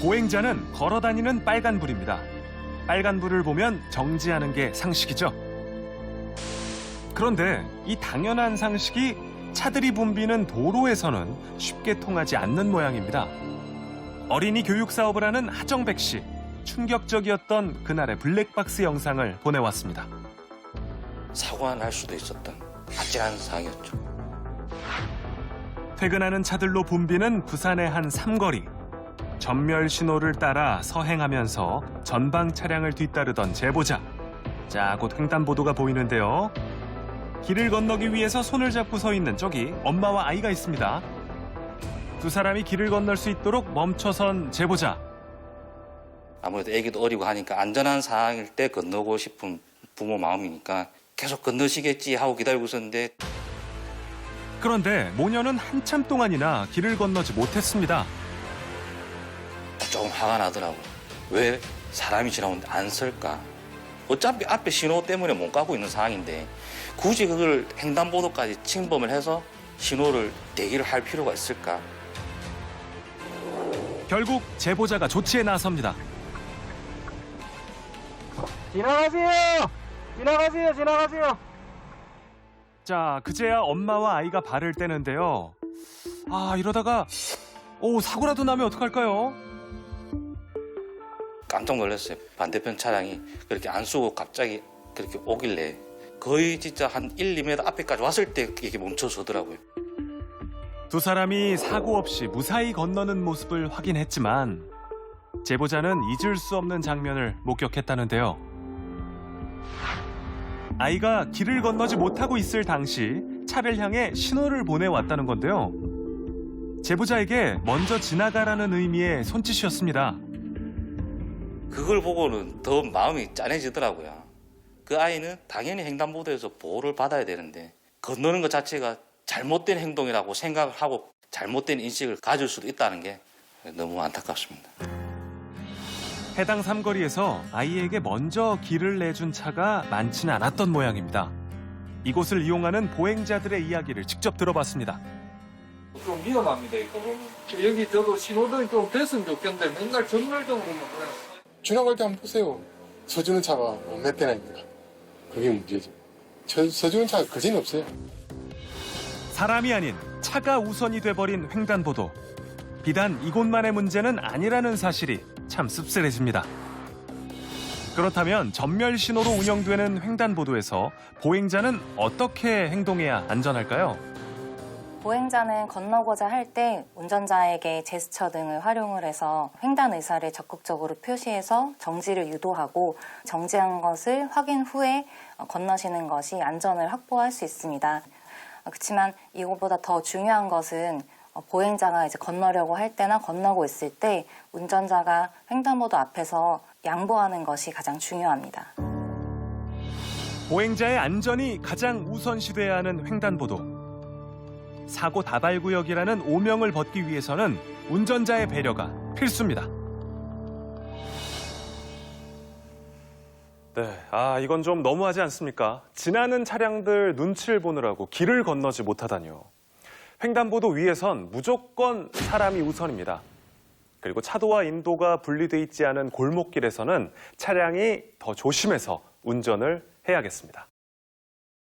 보행자는 걸어 다니는 빨간불입니다. 빨간불을 보면 정지하는 게 상식이죠. 그런데 이 당연한 상식이 차들이 붐비는 도로에서는 쉽게 통하지 않는 모양입니다. 어린이 교육 사업을 하는 하정백 씨. 충격적이었던 그날의 블랙박스 영상을 보내왔습니다. 사고가 날 수도 있었던 아찔한 상황이었죠. 퇴근하는 차들로 붐비는 부산의 한 삼거리. 전멸 신호를 따라 서행하면서 전방 차량을 뒤따르던 제보자. 자, 곧 횡단보도가 보이는데요. 길을 건너기 위해서 손을 잡고 서 있는 저기 엄마와 아이가 있습니다. 두 사람이 길을 건널 수 있도록 멈춰선 제보자. 아무래도 애기도 어리고 하니까 안전한 상황일 때 건너고 싶은 부모 마음이니까 계속 건너시겠지 하고 기다리고 있었는데 그런데 모녀는 한참 동안이나 길을 건너지 못했습니다. 조금 화가 나더라고요. 왜 사람이 지나오는데 안 설까? 어차피 앞에 신호 때문에 못 가고 있는 상황인데 굳이 그걸 횡단보도까지 침범을 해서 신호를 대기를 할 필요가 있을까? 결국 제보자가 조치에 나섭니다. 지나가세요! 지나가세요! 지나가세요! 자, 그제야 엄마와 아이가 발을 떼는데요. 아, 이러다가 오, 사고라도 나면 어떡할까요? 깜짝 놀랐어요. 반대편 차량이 그렇게 안 쏘고 갑자기 그렇게 오길래 거의 진짜 한 1, 2m 앞에까지 왔을 때 이게 멈춰서더라고요. 두 사람이 사고 없이 무사히 건너는 모습을 확인했지만 제보자는 잊을 수 없는 장면을 목격했다는데요. 아이가 길을 건너지 못하고 있을 당시 차를 향해 신호를 보내왔다는 건데요. 제보자에게 먼저 지나가라는 의미의 손짓이었습니다. 그걸 보고는 더 마음이 짠해지더라고요. 그 아이는 당연히 횡단보도에서 보호를 받아야 되는데 건너는 것 자체가 잘못된 행동이라고 생각을 하고 잘못된 인식을 가질 수도 있다는 게 너무 안타깝습니다. 해당 삼거리에서 아이에게 먼저 길을 내준 차가 많지는 않았던 모양입니다. 이곳을 이용하는 보행자들의 이야기를 직접 들어봤습니다. 좀 위험합니다, 이거. 여기 저도 신호등이 좀 됐으면 좋겠는데 맨날 전멸등으로만 그냥. 지나갈 때 한번 보세요. 서주는 차가 몇 대나 있는가. 그게 문제죠. 저, 서주는 차가 거진 없어요. 사람이 아닌 차가 우선이 돼버린 횡단보도. 비단 이곳만의 문제는 아니라는 사실이 참 씁쓸해집니다. 그렇다면 전멸 신호로 운영되는 횡단보도에서 보행자는 어떻게 행동해야 안전할까요? 보행자는 건너고자 할 때 운전자에게 제스처 등을 활용을 해서 횡단 의사를 적극적으로 표시해서 정지를 유도하고 정지한 것을 확인 후에 어, 건너시는 것이 안전을 확보할 수 있습니다. 어, 그렇지만 이것보다 더 중요한 것은 어, 보행자가 이제 건너려고 할 때나 건너고 있을 때 운전자가 횡단보도 앞에서 양보하는 것이 가장 중요합니다. 보행자의 안전이 가장 우선시돼야 하는 횡단보도. 사고 다발 구역이라는 오명을 벗기 위해서는 운전자의 배려가 필수입니다. 네, 아 이건 좀 너무하지 않습니까? 지나는 차량들 눈치를 보느라고 길을 건너지 못하다니요. 횡단보도 위에선 무조건 사람이 우선입니다. 그리고 차도와 인도가 분리돼 있지 않은 골목길에서는 차량이 더 조심해서 운전을 해야겠습니다.